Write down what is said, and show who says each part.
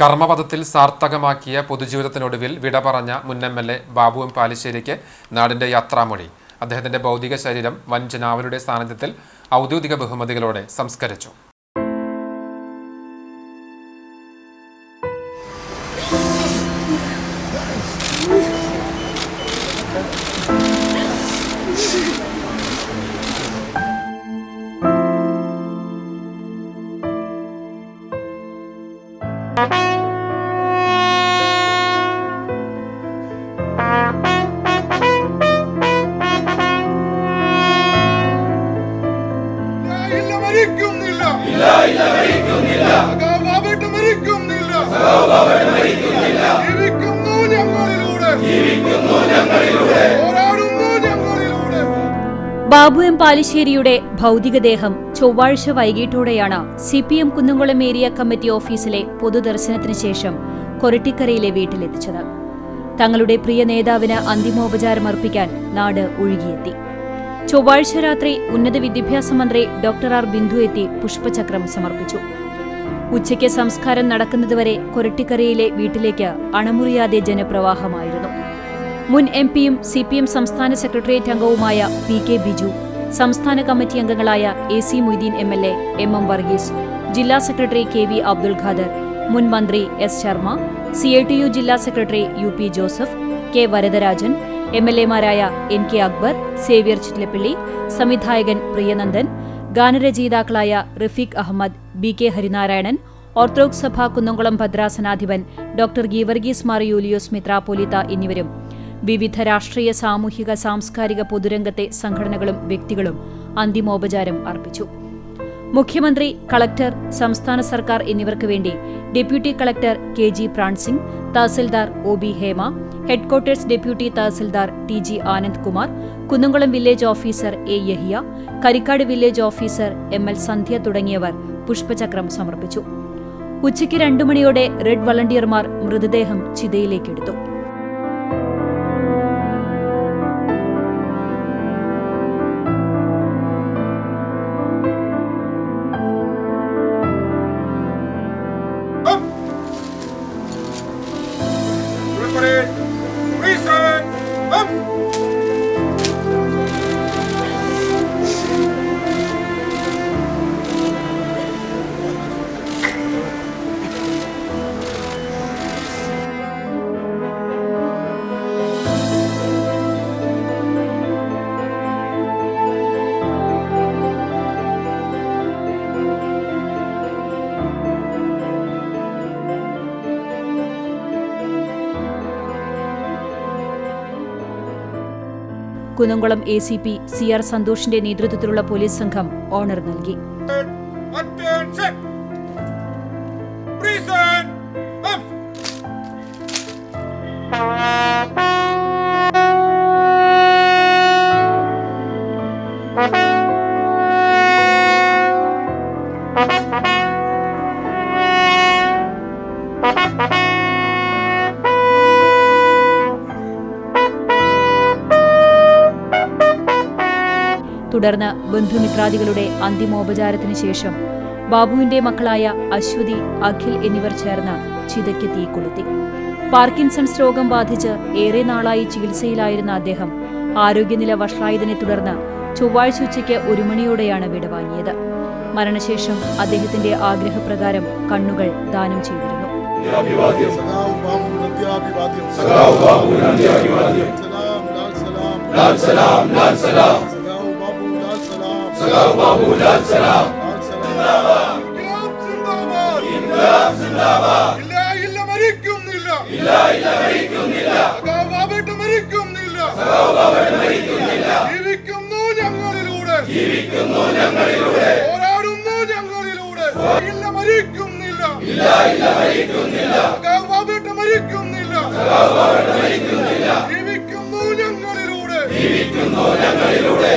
Speaker 1: കർമ്മപഥത്തിൽ സാർത്ഥകമാക്കിയ പൊതുജീവിതത്തിനൊടുവിൽ വിട പറഞ്ഞ മുൻ M L A Babu M പാലിശ്ശേരിക്ക് നാടിന്റെ യാത്രാമൊഴി. അദ്ദേഹത്തിന്റെ ഭൗതിക ശരീരം വഞ്ചനാവരുടെ സാന്നിധ്യത്തിൽ ഔദ്യോഗിക ബഹുമതികളോടെ സംസ്കരിച്ചു.
Speaker 2: ഇല്ല ജീവിക്കുന്നു ഞങ്ങളിലൂടെ. ജീവിക്കുന്നു ഞങ്ങളിലൂടെ. പോരാടുന്നു ഞങ്ങളിലൂടെ.
Speaker 3: ബാബു എം പാലിശ്ശേരിയുടെ ഭൗതികദേഹം ചൊവ്വാഴ്ച വൈകിട്ടോടെയാണ് C P M Kunnamkulam area committee ഓഫീസിലെ പൊതുദർശനത്തിന് ശേഷം കൊരട്ടിക്കരയിലെ വീട്ടിലെത്തിച്ചത്. തങ്ങളുടെ പ്രിയ നേതാവിന് അന്തിമോപചാരം അർപ്പിക്കാൻ നാട് ഒഴുകിയെത്തി. ചൊവ്വാഴ്ച രാത്രി ഉന്നത വിദ്യാഭ്യാസ മന്ത്രി ഡോക്ടർ ആർ ബിന്ദു എത്തി പുഷ്പചക്രം സമർപ്പിച്ചു. ഉച്ചയ്ക്ക് സംസ്കാരം നടക്കുന്നതുവരെ കൊരട്ടിക്കരയിലെ വീട്ടിലേക്ക് അണമുറിയാതെ ജനപ്രവാഹമായിരുന്നു. മുൻ എം പിയും സി പി എം സംസ്ഥാന സെക്രട്ടേറിയറ്റ് അംഗവുമായ പി കെ ബിജു സംസ്ഥാന കമ്മിറ്റി അംഗങ്ങളായ A C Moideen M L A M M Varghese ജില്ലാ secretary K V Abdul Khader മുൻ മന്ത്രി S Sharma C I T U ജില്ലാ secretary U P Joseph K Varadarajan M L എമാരായ N K Akbar Xavier Chittilappilly സംവിധായകൻ Priyanandan ഗാനരചയിതാക്കളായ Rafeeq Ahammed B K Harinarayanan Orthodox സഭ കുന്നംകുളം ഭദ്രാസനാധിപൻ doctor Geevarghese Mar Yulios മിത്രാപോലിത്ത എന്നിവരും വിവിധ രാഷ്ട്രീയ സാമൂഹിക സാംസ്കാരിക പൊതുരംഗത്തെ സംഘടനകളും വ്യക്തികളും അന്തിമോപചാരം അർപ്പിച്ചു. മുഖ്യമന്ത്രി കളക്ടർ സംസ്ഥാന സർക്കാർ എന്നിവർക്ക് വേണ്ടി deputy collector K G Pransingh tahsildar O B Hema headquarters deputy tahsildar T G Anand Kumar Kunnamkulam village officer A Yahiya Karikkad village officer M L Sandhya തുടങ്ങിയവർ പുഷ്പചക്രം സമർപ്പിച്ചു. ഉച്ചയ്ക്ക് രണ്ടു മണിയോടെ റെഡ് വളണ്ടിയർമാർ മൃതദേഹം ചിതയിലേക്കെടുത്തു.
Speaker 2: Reset! Up!
Speaker 3: Kunnamkulam A C P C R സന്തോഷിന്റെ നേതൃത്വത്തിലുള്ള പോലീസ് സംഘം ഓണർ നൽകി. തുടർന്ന് ബന്ധുമിത്രാദികളുടെ അന്തിമോപചാരത്തിന് ശേഷം ബാബുവിന്റെ മക്കളായ അശ്വതി അഖിൽ എന്നിവർ ചേർന്ന് ചിതയ്ക്ക് തീ കൊളുത്തി. പാർക്കിൻസൺസ് രോഗം ബാധിച്ച് ഏറെ നാളായി ചികിത്സയിലായിരുന്ന അദ്ദേഹം ആരോഗ്യനില വഷളായതിനെ തുടർന്ന് ചൊവ്വാഴ്ച ഉച്ചയ്ക്ക് ഒരു മണിയോടെയാണ് വിടവാങ്ങിയത് മരണശേഷം അദ്ദേഹത്തിന്റെ ആഗ്രഹപ്രകാരം കണ്ണുകൾ ദാനം ചെയ്തിരുന്നു.
Speaker 4: സലാം സലാം സലാം. സഖാവ് ബാബുലാൽ സലാം
Speaker 2: ജീവിക്കുന്നു ഞങ്ങളിലൂടെ പോരാടുന്നു ഞങ്ങളിലൂടെ ഇല്ല മരിക്കുന്നില്ല ഇല്ല ഇല്ല മരിക്കുന്നില്ല സഖാവാബേട്ട് മരിക്കുന്നില്ല സഖാവാബേട്ട് മരിക്കുന്നില്ല ജീവിക്കുന്നു ഞങ്ങളിലൂടെ ജീവിക്കുന്നു ഞങ്ങളിലൂടെ